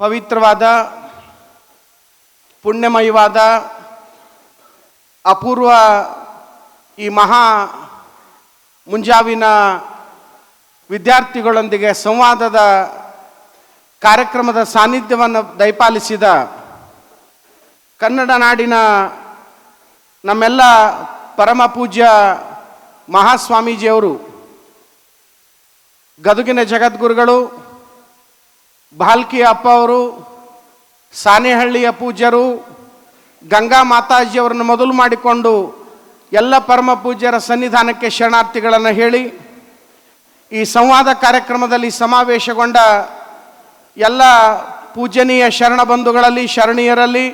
ಪವಿತ್ರವಾದ, ಪುಣ್ಯಮಯವಾದ, ಅಪೂರ್ವ ಈ ಮಹಾ ಮುಂಜಾವಿನ ವಿದ್ಯಾರ್ಥಿಗಳೊಂದಿಗೆ ಸಂವಾದದ ಕಾರ್ಯಕ್ರಮದ ಸಾನ್ನಿಧ್ಯವನ್ನು ದಯಪಾಲಿಸಿದ ಕನ್ನಡ ನಾಡಿನ ನಮ್ಮೆಲ್ಲ ಪರಮ ಪೂಜ್ಯ ಮಹಾಸ್ವಾಮೀಜಿಯವರು, ಗದುಗಿನ ಜಗದ್ಗುರುಗಳು ಬಾಲ್ಕಿ ಅಪ್ಪ ಅವರು, ಸಾಣೆಹಳ್ಳಿಯ ಪೂಜ್ಯರು, ಗಂಗಾ ಮಾತಾಜಿಯವರನ್ನು ಮೊದಲು ಮಾಡಿಕೊಂಡು ಎಲ್ಲ ಪರಮ ಪೂಜ್ಯರ ಸನ್ನಿಧಾನಕ್ಕೆ ಶರಣಾರ್ಥಿಗಳನ್ನು ಹೇಳಿ, ಈ ಸಂವಾದ ಕಾರ್ಯಕ್ರಮದಲ್ಲಿ ಸಮಾವೇಶಗೊಂಡ ಎಲ್ಲ ಪೂಜನೀಯ ಶರಣ ಬಂಧುಗಳಲ್ಲಿ, ಶರಣೀಯರಲ್ಲಿ,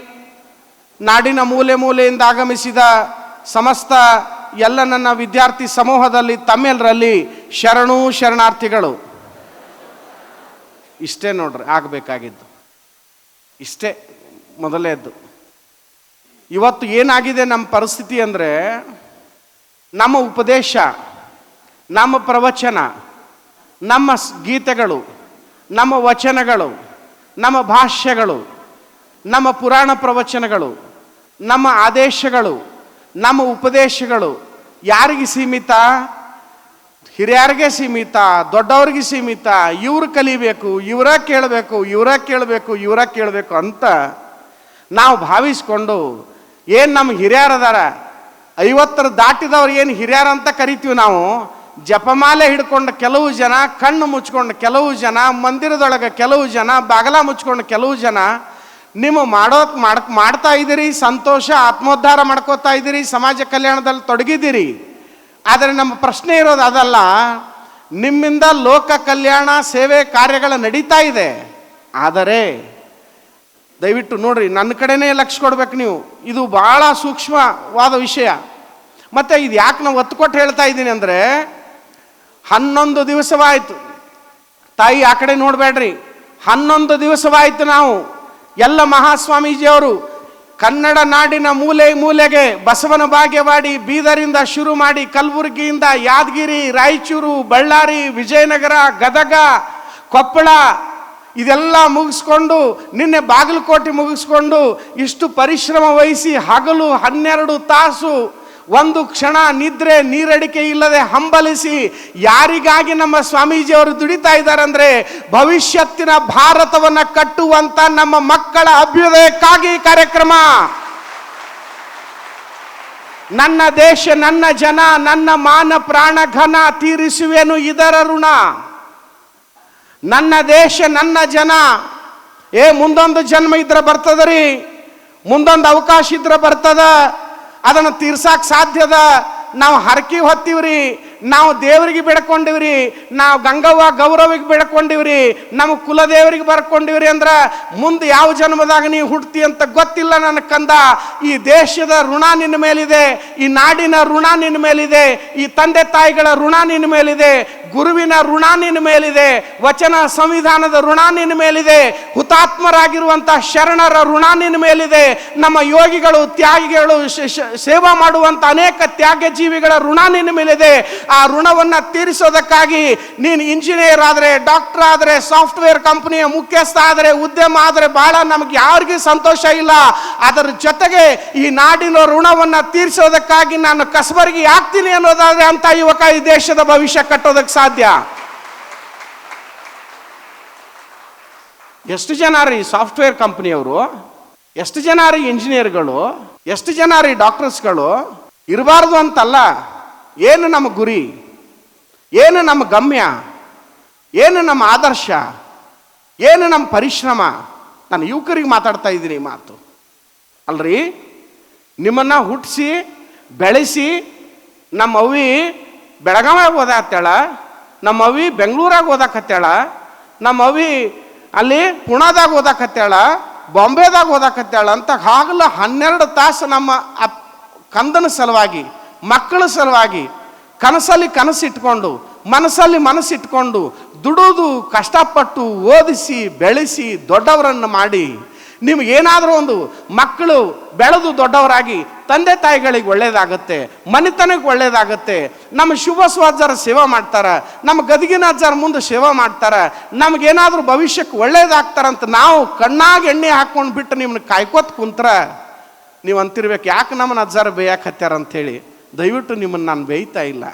ನಾಡಿನ ಮೂಲೆ ಮೂಲೆಯಿಂದ ಆಗಮಿಸಿದ ಸಮಸ್ತ ಎಲ್ಲ ನನ್ನ ವಿದ್ಯಾರ್ಥಿ ಸಮೂಹದಲ್ಲಿ ತಮ್ಮೆಲ್ಲರಲ್ಲಿ ಶರಣು ಶರಣಾರ್ಥಿಗಳು. ಇಷ್ಟೇ ನೋಡ್ರಿ, ಆಗಬೇಕಾಗಿದ್ದು. ಇಷ್ಟೇ ಮೊದಲೇದ್ದು ಇವತ್ತು ಏನಾಗಿದೆ ನಮ್ಮ ಪರಿಸ್ಥಿತಿ ಅಂದರೆ, ನಮ್ಮ ಉಪದೇಶ, ನಮ್ಮ ಪ್ರವಚನ, ನಮ್ಮ ಗೀತೆಗಳು, ನಮ್ಮ ವಚನಗಳು, ನಮ್ಮ ಭಾಷ್ಯಗಳು, ನಮ್ಮ ಪುರಾಣ ಪ್ರವಚನಗಳು, ನಮ್ಮ ಆದೇಶಗಳು, ನಮ್ಮ ಉಪದೇಶಗಳು ಯಾರಿಗೆ ಸೀಮಿತ? ಹಿರಿಯರಿಗೆ ಸೀಮಿತ, ದೊಡ್ಡವ್ರಿಗೆ ಸೀಮಿತ, ಇವ್ರು ಕಲಿಬೇಕು, ಇವರ ಕೇಳಬೇಕು ಇವರ ಕೇಳಬೇಕು ಇವರ ಕೇಳಬೇಕು ಅಂತ ನಾವು ಭಾವಿಸ್ಕೊಂಡು ಏನು ನಮ್ಮ ಹಿರಿಯರದಾರ ಐವತ್ತರ ದಾಟಿದವ್ರು ಏನು ಹಿರಿಯರ ಅಂತ ಕರಿತೀವಿ ನಾವು, ಜಪಮಾಲೆ ಹಿಡ್ಕೊಂಡು ಕೆಲವು ಜನ, ಕಣ್ಣು ಮುಚ್ಕೊಂಡು ಕೆಲವು ಜನ, ಮಂದಿರದೊಳಗೆ ಕೆಲವು ಜನ, ಬಾಗಲ ಮುಚ್ಕೊಂಡು ಕೆಲವು ಜನ, ನಿಮ್ಮ ಮಾಡೋಕ್ ಮಾಡ್, ಮಾಡ್ತಾ ಇದ್ದೀರಿ, ಸಂತೋಷ, ಆತ್ಮೋದ್ಧಾರ ಮಾಡ್ಕೋತಾ ಇದ್ದೀರಿ, ಸಮಾಜ ಕಲ್ಯಾಣದಲ್ಲಿ ತೊಡಗಿದ್ದೀರಿ. ಆದರೆ ನಮ್ಮ ಪ್ರಶ್ನೆ ಇರೋದು ಅದಲ್ಲ, ನಿಮ್ಮಿಂದ ಲೋಕ ಕಲ್ಯಾಣ ಸೇವೆ ಕಾರ್ಯಗಳ ನಡೀತಾ ಇದೆ, ಆದರೆ ದಯವಿಟ್ಟು ನೋಡ್ರಿ, ನನ್ನ ಕಡೆನೇ ಲಕ್ಷ ಕೊಡ್ಬೇಕು ನೀವು. ಇದು ಬಹಳ ಸೂಕ್ಷ್ಮವಾದ ವಿಷಯ. ಮತ್ತೆ ಇದು ಯಾಕೆ ನಾವು ಒತ್ತು ಹೇಳ್ತಾ ಇದ್ದೀನಿ ಅಂದರೆ, ಹನ್ನೊಂದು ದಿವಸವಾಯಿತು. ತಾಯಿ ಆ ಕಡೆ ನೋಡಬೇಡ್ರಿ. ಹನ್ನೊಂದು ದಿವಸವಾಯಿತು ನಾವು. ಎಲ್ಲ ಮಹಾಸ್ವಾಮೀಜಿಯವರು ಕನ್ನಡ ನಾಡಿನ ಮೂಲೆ ಮೂಲೆಗೆ ಬಸವನ ಭಾಗ್ಯವಾಡಿ ಬೀದರಿಂದ ಶುರು ಮಾಡಿ ಕಲಬುರಗಿಯಿಂದ ಯಾದಗಿರಿ, ರಾಯಚೂರು, ಬಳ್ಳಾರಿ, ವಿಜಯನಗರ, ಗದಗ, ಕೊಪ್ಪಳ ಇದೆಲ್ಲ ಮುಗಿಸ್ಕೊಂಡು, ನಿನ್ನೆ ಬಾಗಲಕೋಟೆ ಮುಗಿಸ್ಕೊಂಡು ಇಷ್ಟು ಪರಿಶ್ರಮ ವಹಿಸಿ ಹಗಲು ಹನ್ನೆರಡು ತಾಸು ಒಂದು ಕ್ಷಣ ನಿದ್ರೆ ನೀರಡಿಕೆ ಇಲ್ಲದೆ ಹಂಬಲಿಸಿ ಯಾರಿಗಾಗಿ ನಮ್ಮ ಸ್ವಾಮೀಜಿಯವರು ದುಡಿತಾ ಇದ್ದಾರೆ ಅಂದರೆ ಭವಿಷ್ಯತ್ತಿನ ಭಾರತವನ್ನು ಕಟ್ಟುವಂತ ನಮ್ಮ ಮಕ್ಕಳ ಅಭ್ಯುದಯಕ್ಕಾಗಿ ಕಾರ್ಯಕ್ರಮ. ನನ್ನ ದೇಶ, ನನ್ನ ಜನ, ನನ್ನ ಮಾನ, ಪ್ರಾಣ, ಘನ ತೀರಿಸುವೆನು ಇದರ ಋಣ. ನನ್ನ ದೇಶ, ನನ್ನ ಜನ, ಏ ಮುಂದೊಂದು ಜನ್ಮ ಇದ್ರೆ ಬರ್ತದರಿ, ಮುಂದೊಂದು ಅವಕಾಶ ಇದ್ರೆ ಬರ್ತದ ಅದನ್ನು ತೀರ್ಸಕ್ಕೆ ಸಾಧ್ಯದ ನಾವು ಹರಕಿ ಹೊತ್ತೀವ್ರಿ, ನಾವು ದೇವರಿಗೆ ಬೇಡ್ಕೊಂಡಿವ್ರಿ, ನಾವು ಗಂಗವ್ವ ಗೌರವಿಗೆ ಬೇಡ್ಕೊಂಡಿವ್ರಿ, ನಮ್ಮ ಕುಲದೇವರಿಗೆ ಬರ್ಕೊಂಡಿವ್ರಿ ಅಂದ್ರೆ ಮುಂದೆ ಯಾವ ಜನ್ಮದಾಗ ನೀವು ಹುಡ್ತಿ ಅಂತ ಗೊತ್ತಿಲ್ಲ ನನ್ನ ಕಂದ. ಈ ದೇಶದ ಋಣ ನಿನ್ನ ಮೇಲಿದೆ, ಈ ನಾಡಿನ ಋಣ ನಿನ್ನ ಮೇಲಿದೆ, ಈ ತಂದೆ ತಾಯಿಗಳ ಋಣ ನಿನ್ನ ಮೇಲಿದೆ ಗುರುವಿನ ಋಣ ನಿನ್ನ ಮೇಲಿದೆ, ವಚನ ಸಂವಿಧಾನದ ಋಣ ನಿನ್ನ ಮೇಲಿದೆ, ಹುತಾತ್ಮರಾಗಿರುವಂತಹ ಶರಣರ ಋಣ ನಿನ್ನ ಮೇಲಿದೆ, ನಮ್ಮ ಯೋಗಿಗಳು, ತ್ಯಾಗಿಗಳು ಸೇವಾ ಮಾಡುವಂತ ಅನೇಕ ತ್ಯಾಗ ಜೀವಿಗಳ ಋಣ ನಿನ್ನ ಮೇಲಿದೆ. ಆ ಋಣವನ್ನ ತೀರಿಸೋದಕ್ಕಾಗಿ ನೀನು ಇಂಜಿನಿಯರ್ ಆದ್ರೆ, ಡಾಕ್ಟರ್ ಆದ್ರೆ, ಸಾಫ್ಟ್ವೇರ್ ಕಂಪನಿಯ ಮುಖ್ಯಸ್ಥ ಆದ್ರೆ, ಉದ್ಯಮ ಆದ್ರೆ ಬಹಳ ನಮಗೆ ಯಾರಿಗೂ ಸಂತೋಷ ಇಲ್ಲ. ಅದರ ಜೊತೆಗೆ ಈ ನಾಡಿನ ಋಣವನ್ನ ತೀರಿಸೋದಕ್ಕಾಗಿ ನಾನು ಕಸಬರಿಗೆ ಆಗ್ತೀನಿ ಅನ್ನೋದಾದ್ರೆ ಅಂತ ಯುವಕ ಈ ದೇಶದ ಭವಿಷ್ಯ ಕಟ್ಟೋದಕ್ಕೆ ಸಾಧ್ಯ? ಎಷ್ಟು ಜನ ರೀ ಸಾಫ್ಟ್ವೇರ್ ಕಂಪ್ನಿಯವರು? ಎಷ್ಟು ಜನ ರೀ ಇಂಜಿನಿಯರ್ಗಳು? ಎಷ್ಟು ಜನ ರೀ ಡಾಕ್ಟರ್ಸ್ಗಳು? ಇರಬಾರ್ದು ಅಂತಲ್ಲ. ಏನು ನಮ್ಮ ಗುರಿ? ಏನು ನಮ್ಮ ಗಮ್ಯ? ಏನು ನಮ್ಮ ಆದರ್ಶ? ಏನು ನಮ್ಮ ಪರಿಶ್ರಮ? ನಾನು ಯುವಕರಿಗೆ ಮಾತಾಡ್ತಾ ಇದ್ದೀನಿ ಈ ಮಾತು. ಅಲ್ರಿ? ನಿಮ್ಮನ್ನ ಹುಟ್ಟಿಸಿ ಬೆಳೆಸಿ, ನಮ್ಮ ಅವಿ ಹೋದ ಓದಾಕತ್ತಾಳ ನಮ್ಮ ಅವಿ ಬೆಂಗಳೂರಾಗ ಓದಾಕತ್ತಾಳ ನಮ್ಮ ಅವಿ ಅಲ್ಲಿ ಪುಣಾದಾಗ ಓದಾಕತ್ತಾಳ ಬಾಂಬೆದಾಗ ಓದಾಕತ್ತಾಳ ಅಂತ ಆಗಲ ಹನ್ನೆರಡು ತಾಸು ನಮ್ಮ ಅಪ್ ಕಂದನ ಸಲುವಾಗಿ, ಮಕ್ಕಳ ಸಲುವಾಗಿ ಕನಸಲ್ಲಿ ಕನಸಿಟ್ಕೊಂಡು, ಮನಸ್ಸಲ್ಲಿ ಮನಸ್ಸಿಟ್ಕೊಂಡು ದುಡುದು ಕಷ್ಟಪಟ್ಟು ಓದಿಸಿ, ಬೆಳೆಸಿ ದೊಡ್ಡವರನ್ನು ಮಾಡಿ, ನಿಮಗೇನಾದರೂ ಒಂದು ಮಕ್ಕಳು ಬೆಳೆದು ದೊಡ್ಡವರಾಗಿ ತಂದೆ ತಾಯಿಗಳಿಗೆ ಒಳ್ಳೇದಾಗುತ್ತೆ, ಮನೆತನಕ್ಕೆ ಒಳ್ಳೇದಾಗುತ್ತೆ, ನಮ್ಮ ಶುಭ ಸ್ವಾಜರ ಸೇವೆ ಮಾಡ್ತಾರೆ, ನಮ್ಮ ಗದಗಿನ ಅಜ್ಜಾರ ಮುಂದೆ ಸೇವೆ ಮಾಡ್ತಾರೆ, ನಮಗೇನಾದರೂ ಭವಿಷ್ಯಕ್ಕೆ ಒಳ್ಳೇದಾಗ್ತಾರಂತ ನಾವು ಕಣ್ಣಾಗಿ ಎಣ್ಣೆ ಹಾಕ್ಕೊಂಡು ಬಿಟ್ಟು ನಿಮ್ಮನ್ನ ಕಾಯ್ಕೋತ ಕುಂತ್ರ, ನೀವು ಅಂತಿರ್ಬೇಕು ಯಾಕೆ ನಮ್ಮನ್ನ ಅಜ್ಜಾರ ಬೇಯಕ್ಕೆ ಹತ್ಯಾರ ಅಂಥೇಳಿ ದಯವಿಟ್ಟು ನಿಮ್ಮನ್ನು ನಾನು ಬೇಯ್ತಾ ಇಲ್ಲ.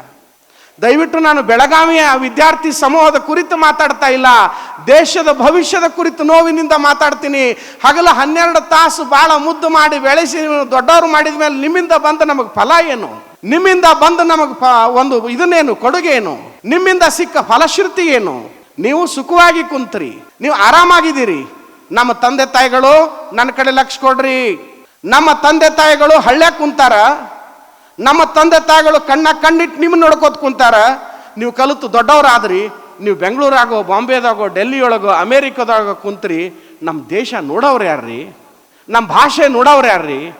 ದಯವಿಟ್ಟು ನಾನು ಬೆಳಗಾವಿಯ ವಿದ್ಯಾರ್ಥಿ ಸಮೂಹದ ಕುರಿತು ಮಾತಾಡ್ತಾ ಇಲ್ಲ. ದೇಶದ ಭವಿಷ್ಯದ ಕುರಿತು ನೋವಿನಿಂದ ಮಾತಾಡ್ತೀನಿ. ಹಗಲ ಹನ್ನೆರಡು ತಾಸು ಭಾಳ ಮುದ್ದು ಮಾಡಿ ಬೆಳೆಸಿ ದೊಡ್ಡವರು ಮಾಡಿದ ಮೇಲೆ ನಿಮ್ಮಿಂದ ಬಂದ ನಮಗೆ ಫಲ ಏನು? ನಿಮ್ಮಿಂದ ಬಂದ ನಮಗೆ ಒಂದು ಇದನ್ನೇನು? ಕೊಡುಗೆ ಏನು? ನಿಮ್ಮಿಂದ ಸಿಕ್ಕ ಫಲಶ್ರುತಿ ಏನು? ನೀವು ಸುಖವಾಗಿ ಕುಂತ್ರಿ. ನೀವು ಆರಾಮಾಗಿದ್ದೀರಿ. ನಮ್ಮ ತಂದೆ ತಾಯಿಗಳು ನನ್ನ ಕಡೆ ಲಕ್ಷ ಕೊಡ್ರಿ. ನಮ್ಮ ತಂದೆ ತಾಯಿಗಳು ಹಳ್ಳ್ಯಾಗ ಕುಂತಾರ. ನಮ್ಮ ತಂದೆ ತಾಯಿಗಳು ಕಣ್ಣ ಕಣ್ಣಿಟ್ಟು ನಿಮ್ಮ ನೋಡ್ಕೋತ ಕುಂತಾರ. ನೀವು ಕಲಿತು ದೊಡ್ಡವರಾದ್ರಿ, ನೀವು ಬೆಂಗಳೂರಾಗೋ, ಬಾಂಬೆದಾಗೋ, ಡೆಲ್ಲಿಯೊಳಗೋ, ಅಮೇರಿಕಾದಾಗ ಕುಂತ್ರಿ ನಮ್ಮ ದೇಶ ನೋಡೋರು ಯಾರ್ರಿ? ನಮ್ಮ ಭಾಷೆ ನೋಡೋರು ಯಾರ್ರಿ?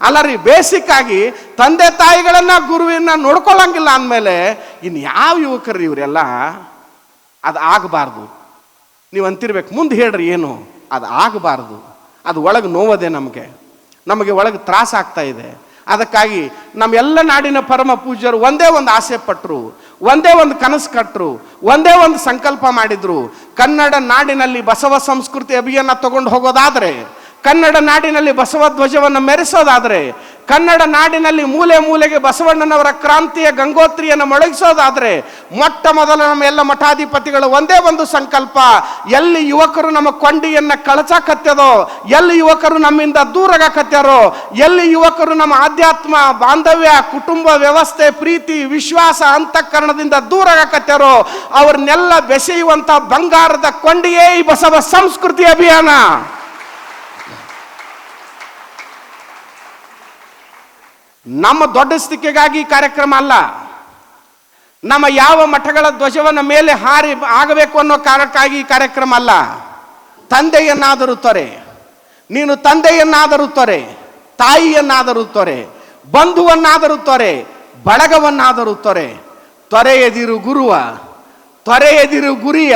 ಅಲ್ಲ ರೀ ಬೇಸಿಕ್ ಆಗಿ ತಂದೆ ತಾಯಿಗಳನ್ನ, ಗುರುವಿನ ನೋಡ್ಕೊಳ್ಳಂಗಿಲ್ಲ ಅಂದಮೇಲೆ ಇನ್ನು ಯಾವ ಯುವಕರು ಇವರೆಲ್ಲ? ಅದು ಆಗಬಾರ್ದು. ನೀವು ಅಂತಿರ್ಬೇಕು, ಮುಂದೆ ಹೇಳ್ರಿ ಏನು? ಅದು ಆಗಬಾರ್ದು. ಅದು ಒಳಗೆ ನೋವದೆ ನಮಗೆ. ನಮಗೆ ಒಳಗೆ ತ್ರಾಸ ಆಗ್ತಾ ಇದೆ. ಅದಕ್ಕಾಗಿ ನಮ್ಮೆಲ್ಲ ನಾಡಿನ ಪರಮ ಪೂಜ್ಯರು ಒಂದೇ ಒಂದು ಆಸೆ ಪಟ್ಟರು ಒಂದೇ ಒಂದು ಕನಸು ಕಟ್ಟರು ಒಂದೇ ಒಂದು ಸಂಕಲ್ಪ ಮಾಡಿದರು. ಕನ್ನಡ ನಾಡಿನಲ್ಲಿ ಬಸವ ಸಂಸ್ಕೃತಿ ಅಭಿಯಾನ ತಗೊಂಡು ಹೋಗೋದಾದ್ರೆ ಕನ್ನಡ ನಾಡಿನಲ್ಲಿ ಬಸವ ಧ್ವಜವನ್ನು ಮೆರೆಸೋದಾದರೆ, ಕನ್ನಡ ನಾಡಿನಲ್ಲಿ ಮೂಲೆ ಮೂಲೆಗೆ ಬಸವಣ್ಣನವರ ಕ್ರಾಂತಿಯ ಗಂಗೋತ್ರಿಯನ್ನು ಮೊಳಗಿಸೋದಾದರೆ, ಮೊಟ್ಟ ಮೊದಲ ನಮ್ಮ ಎಲ್ಲ ಮಠಾಧಿಪತಿಗಳು ಒಂದೇ ಒಂದು ಸಂಕಲ್ಪ, ಎಲ್ಲಿ ಯುವಕರು ನಮ್ಮ ಕೊಂಡಿಯನ್ನು ಕಳಚಕತ್ತದೋ ಎಲ್ಲಿ ಯುವಕರು ನಮ್ಮಿಂದ ದೂರಗಾಕತ್ಯಾರೋ ಎಲ್ಲಿ ಯುವಕರು ನಮ್ಮ ಆಧ್ಯಾತ್ಮ, ಬಾಂಧವ್ಯ, ಕುಟುಂಬ ವ್ಯವಸ್ಥೆ, ಪ್ರೀತಿ, ವಿಶ್ವಾಸ, ಅಂತಃಕರಣದಿಂದ ದೂರಗಾಕತ್ಯಾರೋ ಅವ್ರನ್ನೆಲ್ಲ ಬೆಸೆಯುವಂಥ ಬಂಗಾರದ ಕೊಂಡಿಯೇ ಈ ಬಸವ ಸಂಸ್ಕೃತಿ ಅಭಿಯಾನ. ನಮ್ಮ ದೊಡ್ಡಸ್ತಿಕೆಗಾಗಿ ಈ ಕಾರ್ಯಕ್ರಮ ಅಲ್ಲ. ನಮ್ಮ ಯಾವ ಮಠಗಳ ಧ್ವಜವನ್ನ ಮೇಲೆ ಹಾರಿ ಆಗಬೇಕು ಅನ್ನೋ ಕಾರಣಕ್ಕಾಗಿ ಈ ಕಾರ್ಯಕ್ರಮ ಅಲ್ಲ. ತಂದೆಯನ್ನಾದರೂ ತೊರೆ, ನೀನು ತಂದೆಯನ್ನಾದರೂ ತೊರೆ, ತಾಯಿಯನ್ನಾದರೂ ತೊರೆ, ಬಂಧುವನ್ನಾದರೂ ತೊರೆ, ಬಳಗವನ್ನಾದರೂ ತೊರೆ ಎದಿರು ಗುರುವ ತೊರೆಯದಿರು ಗುರಿಯ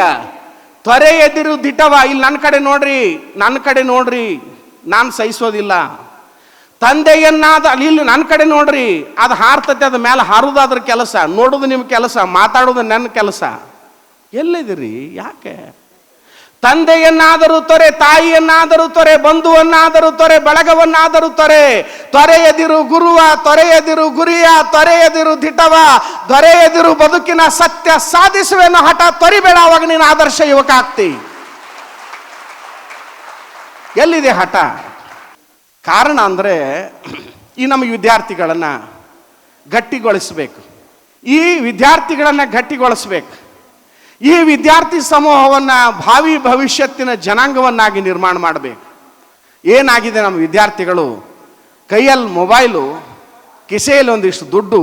ತೊರೆಯದಿರು ದಿಟವ. ಇಲ್ಲಿ ನನ್ನ ಕಡೆ ನೋಡ್ರಿ, ನನ್ನ ಕಡೆ ನೋಡ್ರಿ, ನಾನು ಸಹಿಸೋದಿಲ್ಲ. ತಂದೆಯನ್ನಾದ ಅಲ್ಲಿ ಇಲ್ಲಿ ನನ್ನ ಕಡೆ ನೋಡ್ರಿ, ಅದು ಹಾರ್ತತೆ, ಅದ ಮೇಲೆ ಹಾರುದಾದ್ರ ಕೆಲಸ, ನೋಡೋದು ನಿಮ್ಮ ಕೆಲಸ, ಮಾತಾಡೋದು ನನ್ನ ಕೆಲಸ. ಎಲ್ಲಿದಿರಿ? ಯಾಕೆ? ತಂದೆಯನ್ನಾದರೂ ತೊರೆ, ತಾಯಿಯನ್ನಾದರೂ ತೊರೆ, ಬಂಧುವನ್ನಾದರೂ ತೊರೆ, ಬಳಗವನ್ನಾದರೂ ತೊರೆ, ತೊರೆಯದಿರು ಗುರುವ, ತೊರೆಯದಿರು ಗುರಿಯ, ತೊರೆಯದಿರು ದಿಟವ, ದೊರೆಯದಿರು ಬದುಕಿನ ಸತ್ಯ ಸಾಧಿಸುವೆನ್ನೋ ಹಠ ತೊರಿಬೇಡ, ಅವಾಗ ನೀನು ಆದರ್ಶ ಯುವಕ ಆಗ್ತಿ. ಎಲ್ಲಿದೆ ಹಠ? ಕಾರಣ ಅಂದರೆ ಈ ನಮ್ಮ ವಿದ್ಯಾರ್ಥಿಗಳನ್ನು ಗಟ್ಟಿಗೊಳಿಸಬೇಕು. ಈ ವಿದ್ಯಾರ್ಥಿಗಳನ್ನು ಗಟ್ಟಿಗೊಳಿಸ್ಬೇಕು. ಈ ವಿದ್ಯಾರ್ಥಿ ಸಮೂಹವನ್ನು ಭಾವಿ ಭವಿಷ್ಯತ್ತಿನ ಜನಾಂಗವನ್ನಾಗಿ ನಿರ್ಮಾಣ ಮಾಡಬೇಕು. ಏನಾಗಿದೆ ನಮ್ಮ ವಿದ್ಯಾರ್ಥಿಗಳು? ಕೈಯಲ್ಲಿ ಮೊಬೈಲು, ಕಿಸೆಯಲ್ಲಿ ಒಂದಿಷ್ಟು ದುಡ್ಡು.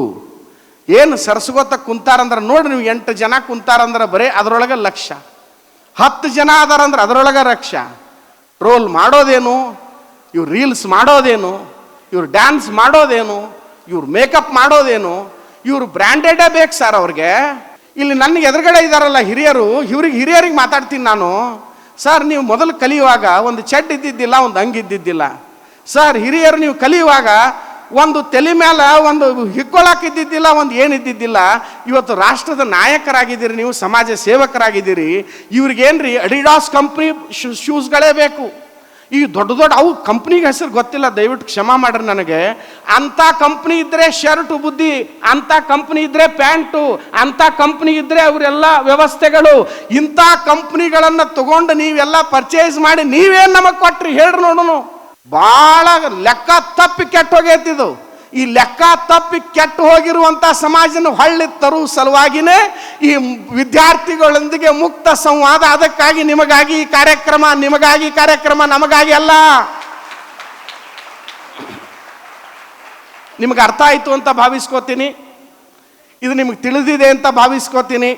ಏನು ಸರಸ್ಗೋತ ಕುಂತಾರಂದ್ರೆ ನೋಡಿ ನೀವು ಎಂಟು ಜನ ಕುಂತಾರಂದ್ರೆ ಬರೀ ಅದರೊಳಗೆ ಲಕ್ಷ. ಹತ್ತು ಜನ ಅದಾರಂದ್ರೆ ಅದರೊಳಗೆ ಲಕ್ಷ ಟ್ರೋಲ್ ಮಾಡೋದೇನು? ಇವ್ರು ರೀಲ್ಸ್ ಮಾಡೋದೇನು? ಇವ್ರು ಡ್ಯಾನ್ಸ್ ಮಾಡೋದೇನು? ಇವ್ರು ಮೇಕಪ್ ಮಾಡೋದೇನು? ಇವ್ರು ಬ್ರ್ಯಾಂಡೆಡೇ ಬೇಕು ಸರ್ ಅವ್ರಿಗೆ. ಇಲ್ಲಿ ನನ್ನ ಎದುರುಗಡೆ ಇದ್ದಾರಲ್ಲ ಹಿರಿಯರು, ಇವ್ರಿಗೆ ಹಿರಿಯರಿಗೆ ಮಾತಾಡ್ತೀನಿ ನಾನು. ಸರ್ ನೀವು ಮೊದಲು ಕಲಿಯುವಾಗ ಒಂದು ಚೆಡ್ ಇದ್ದಿದ್ದಿಲ್ಲ, ಒಂದು ಅಂಗಿ ಇದ್ದಿದ್ದಿಲ್ಲ. ಸರ್ ಹಿರಿಯರು ನೀವು ಕಲಿಯುವಾಗ ಒಂದು ತಲೆ ಮೇಲೆ ಒಂದು ಹಿಕ್ಕೊಳಕ್ಕಿದ್ದಿದ್ದಿಲ್ಲ, ಒಂದು ಏನಿದ್ದಿದ್ದಿಲ್ಲ. ಇವತ್ತು ರಾಷ್ಟ್ರದ ನಾಯಕರಾಗಿದ್ದೀರಿ ನೀವು, ಸಮಾಜ ಸೇವಕರಾಗಿದ್ದೀರಿ. ಇವ್ರಿಗೇನ್ರಿ ಅಡಿಡಾಸ್ ಕಂಪ್ನಿ ಶೂಸ್ಗಳೇ ಬೇಕು. ಈ ದೊಡ್ಡ ದೊಡ್ಡ ಅವು ಕಂಪ್ನಿಗೆ ಹೆಸರು ಗೊತ್ತಿಲ್ಲ, ದಯವಿಟ್ಟು ಕ್ಷಮ ಮಾಡ್ರಿ ನನಗೆ. ಅಂಥ ಕಂಪ್ನಿ ಇದ್ರೆ ಶರ್ಟು, ಬುದ್ಧಿ, ಅಂಥ ಕಂಪ್ನಿ ಇದ್ರೆ ಪ್ಯಾಂಟು, ಅಂಥ ಕಂಪ್ನಿ ಇದ್ರೆ ಅವರೆಲ್ಲ ವ್ಯವಸ್ಥೆಗಳು. ಇಂಥ ಕಂಪ್ನಿಗಳನ್ನು ತಗೊಂಡು ನೀವೆಲ್ಲ ಪರ್ಚೇಸ್ ಮಾಡಿ ನೀವೇನು ನಮಗೆ ಕೊಟ್ರಿ? ಹೇಳ್ರಿ ನೋಡೋಣ ಭಾಳ ಲೆಕ್ಕ ತಪ್ಪಿ ಕೆಟ್ಟ ಹೋಗೈತಿದು ಈ ಲೆಕ್ಕ ತಪ್ಪಿ ಕೆಟ್ಟು ಹೋಗಿರುವಂಥ ಸಮಾಜನ ಹೊಳ್ಳಿ ತರುವ ಸಲುವಾಗಿನೇ ಈ ವಿದ್ಯಾರ್ಥಿಗಳೊಂದಿಗೆ ಮುಕ್ತ ಸಂವಾದ ಅದಕ್ಕಾಗಿ ನಿಮಗಾಗಿ ಈ ಕಾರ್ಯಕ್ರಮ, ನಿಮಗಾಗಿ ಕಾರ್ಯಕ್ರಮ, ನಮಗಾಗಿ ಅಲ್ಲ. ನಿಮಗೆ ಅರ್ಥ ಆಯಿತು ಅಂತ ಭಾವಿಸ್ಕೋತೀನಿ. ಇದು ನಿಮಗೆ ತಿಳಿದಿದೆ ಅಂತ ಭಾವಿಸ್ಕೋತೀನಿ.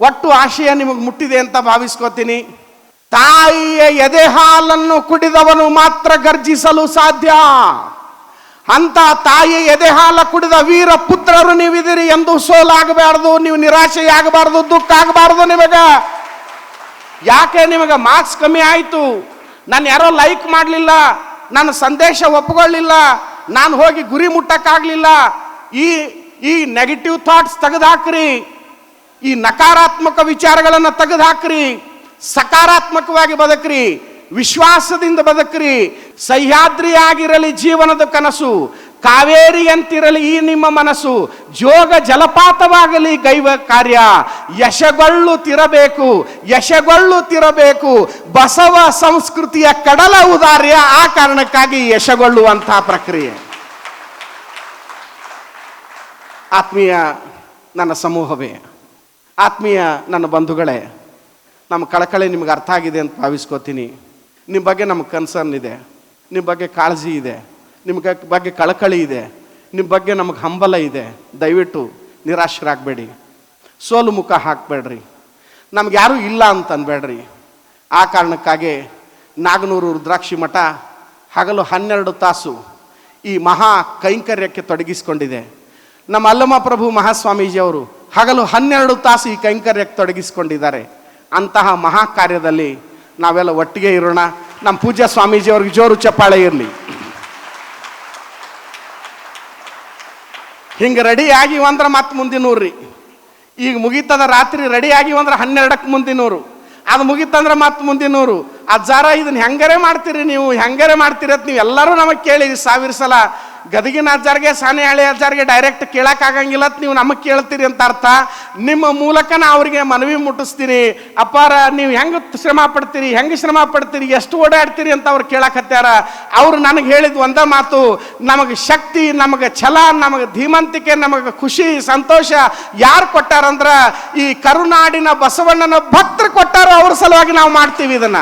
ಒಟ್ಟು ಆಶಯ ನಿಮಗೆ ಮುಟ್ಟಿದೆ ಅಂತ ಭಾವಿಸ್ಕೋತೀನಿ. ತಾಯಿಯ ಎದೆ ಹಾಲನ್ನು ಕುಡಿದವನು ಮಾತ್ರ ಗರ್ಜಿಸಲು ಸಾಧ್ಯ. ಅಂತ ತಾಯಿ ಎದೆ ಹಾಲ ಕುಡಿದ ವೀರ ಪುತ್ರರು ನೀವಿದ್ದೀರಿ ಎಂದು ಸೋಲಾಗಬಾರ್ದು, ನೀವು ನಿರಾಶೆಯಾಗಬಾರ್ದು ದುಃಖ ಆಗಬಾರ್ದು ನಿಮಗೆ. ಯಾಕೆ ನಿಮಗೆ ಮಾರ್ಕ್ಸ್ ಕಮ್ಮಿ ಆಯಿತು? ನಾನು ಯಾರೋ ಲೈಕ್ ಮಾಡಲಿಲ್ಲ ನನ್ನ ಸಂದೇಶ ಒಪ್ಪಿಕೊಳ್ಳಲಿಲ್ಲ ನಾನು ಹೋಗಿ ಗುರಿ ಮುಟ್ಟಕ್ಕಾಗಲಿಲ್ಲ. ಈ ಈ ನೆಗೆಟಿವ್ ಥಾಟ್ಸ್ ತೆಗೆದುಹಾಕ್ರಿ. ಈ ನಕಾರಾತ್ಮಕ ವಿಚಾರಗಳನ್ನು ತೆಗೆದುಹಾಕ್ರಿ. ಸಕಾರಾತ್ಮಕವಾಗಿ ಬದುಕ್ರಿ. ವಿಶ್ವಾಸದಿಂದ ಬದುಕ್ರಿ, ಸಹ್ಯಾದ್ರಿಯಾಗಿರಲಿ ಜೀವನದ ಕನಸು, ಕಾವೇರಿಯಂತಿರಲಿ ಈ ನಿಮ್ಮ ಮನಸ್ಸು, ಜೋಗ ಜಲಪಾತವಾಗಲಿ ಗೈವ ಕಾರ್ಯ, ಯಶಗೊಳ್ಳುತ್ತಿರಬೇಕು ಯಶಗೊಳ್ಳುತ್ತಿರಬೇಕು, ಬಸವ ಸಂಸ್ಕೃತಿಯ ಕಡಲ ಉದಾರ್ಯ ಆ ಕಾರಣಕ್ಕಾಗಿ ಯಶಗೊಳ್ಳುವಂತಹ ಪ್ರಕ್ರಿಯೆ. ಆತ್ಮೀಯ ನನ್ನ ಸಮೂಹವೇ, ಆತ್ಮೀಯ ನನ್ನ ಬಂಧುಗಳೇ, ನಮ್ಮ ಕಳಕಳಿ ನಿಮ್ಗೆ ಅರ್ಥ ಆಗಿದೆ ಅಂತ ಭಾವಿಸ್ಕೋತೀನಿ. ನಿಮ್ಮ ಬಗ್ಗೆ ನಮಗೆ ಕನ್ಸರ್ನ್ ಇದೆ. ನಿಮ್ಮ ಬಗ್ಗೆ ಕಾಳಜಿ ಇದೆ. ನಿಮ್ಮ ಬಗ್ಗೆ ಕಳಕಳಿ ಇದೆ. ನಿಮ್ಮ ಬಗ್ಗೆ ನಮಗೆ ಹಂಬಲ ಇದೆ. ದಯವಿಟ್ಟು ನಿರಾಶರಾಗಬೇಡಿ. ಸೋಲು ಮುಖ ಹಾಕಬೇಡ್ರಿ. ನಮ್ಗೆ ಯಾರೂ ಇಲ್ಲ ಅಂತ ಅನ್ಬೇಡ್ರಿ. ಆ ಕಾರಣಕ್ಕಾಗಿ ನಾಗನೂರು ರುದ್ರಾಕ್ಷಿ ಮಠ ಹಗಲು ಹನ್ನೆರಡು ತಾಸು ಈ ಮಹಾ ಕೈಂಕರ್ಯಕ್ಕೆ ತೊಡಗಿಸಿಕೊಂಡಿದೆ. ನಮ್ಮ ಅಲ್ಲಮ ಪ್ರಭು ಮಹಾಸ್ವಾಮೀಜಿಯವರು ಹಗಲು ಹನ್ನೆರಡು ತಾಸು ಈ ಕೈಂಕರ್ಯಕ್ಕೆ ತೊಡಗಿಸ್ಕೊಂಡಿದ್ದಾರೆ. ಅಂತಹ ಮಹಾ ಕಾರ್ಯದಲ್ಲಿ ನಾವೆಲ್ಲ ಒಟ್ಟಿಗೆ ಇರೋಣ. ನಮ್ಮ ಪೂಜ್ಯ ಸ್ವಾಮೀಜಿಯವ್ರಿಗೆ ಜೋರು ಚಪ್ಪಾಳೆ ಇರಲಿ. ಹಿಂಗೆ ರೆಡಿ ಆಗಿವಂದ್ರೆ ಮತ್ತೆ ಮುಂದಿನೂರ್ರಿ. ಈಗ ಮುಗೀತದ ರಾತ್ರಿ ರೆಡಿ ಆಗಿವಂದ್ರೆ ಹನ್ನೆರಡಕ್ಕೆ ಮುಂದಿನೂರು. ಅದು ಮುಗೀತಂದ್ರೆ ಮತ್ತೆ ಮುಂದಿನೂರು. ಅಜ್ಜಾರ ಇದನ್ನ ಹೆಂಗಾರೆ ಮಾಡ್ತೀರಿ ನೀವು? ಹೆಂಗಾರೆ ಮಾಡ್ತೀರಿ ಅಂತ ನೀವು ಎಲ್ಲರೂ ನಮಗೆ ಕೇಳಿ, ಸಾವಿರ ಸಲ ಗದಗಿನ ಅಜ್ಜಾರ್ಗೆ ಸಾನೆಹಳ್ಳಿ ಅಜ್ಜಾರ್ಗೆ ಡೈರೆಕ್ಟ್ ಕೇಳೋಕ್ಕಾಗಂಗಿಲ್ಲ ನೀವು ನಮಗೆ ಕೇಳ್ತೀರಿ ಅಂತ ಅರ್ಥ. ನಿಮ್ಮ ಮೂಲಕ ನಾ ಅವರಿಗೆ ಮನವಿ ಮುಟ್ಟಿಸ್ತೀನಿ. ಅಪ್ಪಾರ, ನೀವು ಹೆಂಗೆ ಶ್ರಮ ಪಡ್ತೀರಿ, ಹೆಂಗೆ ಶ್ರಮ ಪಡ್ತೀರಿ, ಎಷ್ಟು ಓಡಾಡ್ತೀರಿ ಅಂತ ಅವ್ರು ಕೇಳಕತ್ಯಾರ ಅವ್ರು ನನಗೆ ಹೇಳಿದ ಒಂದೇ ಮಾತು, ನಮಗೆ ಶಕ್ತಿ, ನಮಗೆ ಛಲ, ನಮಗೆ ಧೀಮಂತಿಕೆ, ನಮಗೆ ಖುಷಿ, ಸಂತೋಷ ಯಾರು ಕೊಟ್ಟಾರಂದ್ರ ಈ ಕರುನಾಡಿನ ಬಸವಣ್ಣನ ಭಕ್ತರು ಕೊಟ್ಟಾರೋ ಅವ್ರ ಸಲುವಾಗಿ ನಾವು ಮಾಡ್ತೀವಿ ಇದನ್ನ.